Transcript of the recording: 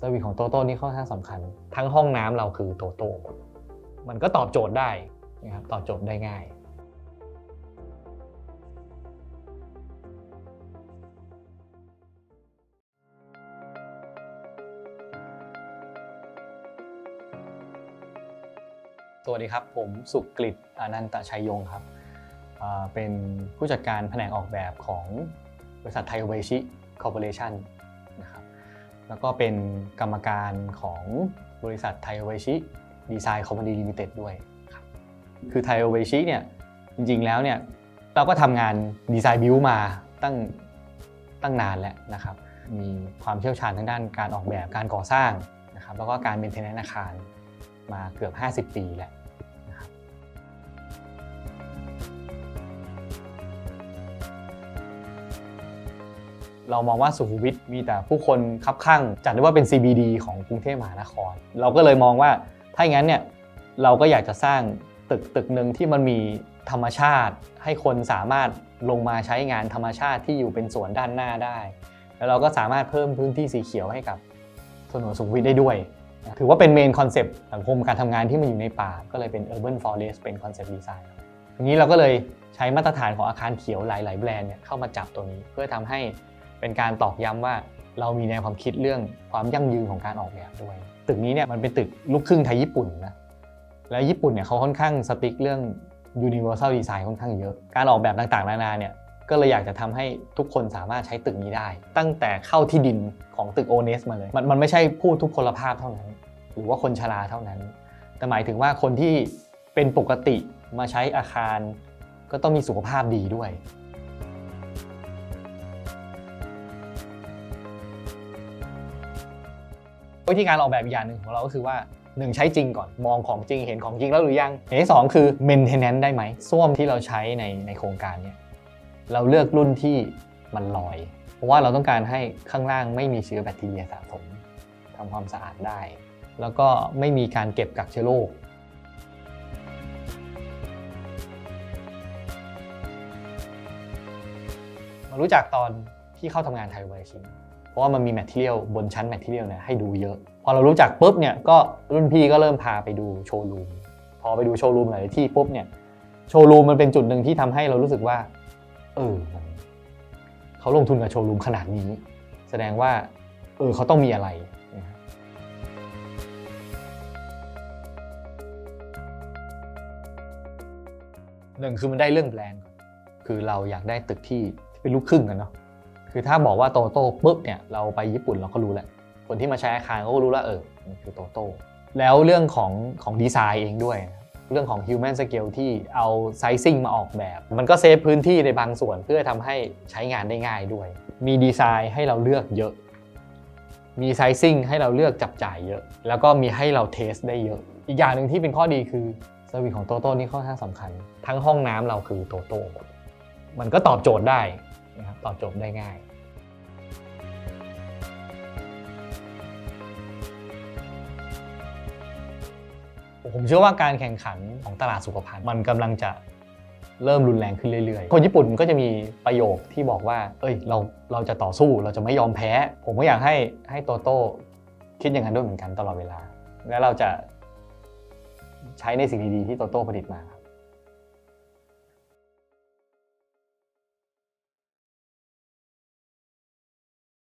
เซอร์วิสของโตโต้นี่ค่อนข้างสำคัญ ทั้งห้องน้ำเราคือโตโต้หมดมันก็ตอบโจทย์ได้นะครับตอบโจทย์ได้ง่ายสวัสดีครับ ผมสุกฤตอนันตชัยยงครับ เป็นผู้จัดการแผนกออกแบบของบริษัทไทยเวชิคอร์ปอเรชันน แล้วก็เป็นกรรมการของบริษัทไทยเวชิดีไซน์คอมพานีลิมิเต็ดด้วยครับคือไทยเวชิเนี่ยจริงๆแล้วเนี่ยเราก็ทำงานดีไซน์บิวมาตั้งตั้งนานแล้วนะครับ มีความเชี่ยวชาญทางด้านการออกแบบการก่อสร้างนะครับแล้วก็การเมนเทนแนนอาคารมาเกือบ 50 ปีแล้ว เรามองว่าสุขุมวิทมีแต่ผู้คนคับข้างจัดได้ว่าเป็น CBD ของกรุงเทพมหานคร เราก็เลยมองว่าถ้าอย่างนั้นเนี่ยเราก็อยากจะสร้างตึกตึกหนึ่งที่มันมีธรรมชาติ ให้คนสามารถลงมาใช้งานธรรมชาติที่อยู่เป็นสวนด้านหน้าได้ แล้วเราก็สามารถเพิ่มพื้นที่สีเขียวให้กับถนนสุขุมวิทได้ด้วย ถือว่าเป็นเมนคอนเซปต์สังคมการทำงานที่มันอยู่ในป่า ก็เลยเป็น Urban Forest เป็นคอนเซปต์ดีไซน์ทีนี้เราก็เลยใช้มาตรฐานของอาคารเขียวหลาย ๆ แบรนด์เนี่ยเข้ามาจับตัวนี้ เพื่อทำให้ เป็นการตอกย้ำว่าเรามีแนวความคิดเรื่องความยั่งยืนของการออกแบบด้วย ตึกนี้เนี่ยมันเป็นตึกลูกครึ่งไทยญี่ปุ่นนะแล้วญี่ปุ่นเนี่ยเขาค่อนข้างสติ๊กเรื่อง universal design ค่อนข้างเยอะ การออกแบบต่างๆ นานาเนี่ยก็เลยอยากจะทำให้ทุกคนสามารถใช้ตึกนี้ได้ ตั้งแต่เข้าที่ดินของตึกโอเนสมาเลย มันมันไม่ใช่ผู้ทุพพลภาพเท่านั้น หรือว่าคนชราเท่านั้น แต่หมายถึงว่าคนที่เป็นปกติมาใช้อาคาร ก็ต้องมีสุขภาพดีด้วย วิธีการออกแบบอีกอย่างหนึ่งของเราก็คือว่า1ใช้จริงก่อนมองของจริงเห็นของจริงแล้วหรือยังอย่างที่สองคือ maintenance ได้ไหมส้วมที่เราใช้ในในโครงการเนี่ยเราเลือกรุ่นที่มันลอย เพราะว่าเราต้องการให้ข้างล่างไม่มีเชื้อแบคทีเรียสะสมทำความสะอาดได้ แล้วก็ไม่มีการเก็บกักเชื้อโรคมารู้จักตอนที่เข้าทำงานไทยเวอร์ชิน เพราะว่ามันมีแมทเทียลบนชั้นแมทเทียลเนี่ยให้ดูเยอะ พอเรารู้จักปุ๊บเนี่ยก็รุ่นพี่ก็เริ่มพาไปดูโชว์รูมพอไปดูโชว์รูมหลายที่ปุ๊บเนี่ยโชว์รูมมันเป็นจุดหนึ่งที่ทำให้เรารู้สึกว่าเออเขาลงทุนกับโชว์รูมขนาดนี้ แสดงว่าเออเขาต้องมีอะไรหนึ่งคือมันได้เรื่องแบรนด์ก่อนคือเราอยากได้ตึกที่เป็นลูกครึ่งกันเนาะ คือถ้าบอกว่าโตโต้ปุ๊บเนี่ยเราไปญี่ปุ่นเราก็รู้แหละ คนที่มาใช้อาคารเขาก็รู้แล้วเออมันคือโตโต้แล้วเรื่องของของดีไซน์เองด้วย เรื่องของ human scale ที่เอาไซซิ่งมาออกแบบ มันก็เซฟพื้นที่ในบางส่วนเพื่อทำให้ใช้งานได้ง่ายด้วย มีดีไซน์ให้เราเลือกเยอะ มีไซซิ่งให้เราเลือกจับจ่ายเยอะ แล้วก็มีให้เราเทสได้เยอะ อีกอย่างหนึ่งที่เป็นข้อดีคือเซอร์วิสของโตโต้นี่ค่อนข้างสำคัญ ทั้งห้องน้ำเราคือโตโต้หมดมันก็ตอบโจทย์ได้ นะครับตอบโจทย์ได้ง่ายผมเชื่อว่าการแข่งขันของตลาดสุขภัณฑ์มันกำลังจะเริ่มรุนแรงขึ้นเรื่อยๆ คนญี่ปุ่นก็จะมีประโยคที่บอกว่า เอ้ย เรา เราจะต่อสู้ เราจะไม่ยอมแพ้ ผมก็อยากให้ ให้โตโต้คิดอย่างนั้นด้วยเหมือนกันตลอดเวลา และเราจะใช้ในสิ่งดีๆที่โตโต้ผลิตมาครับ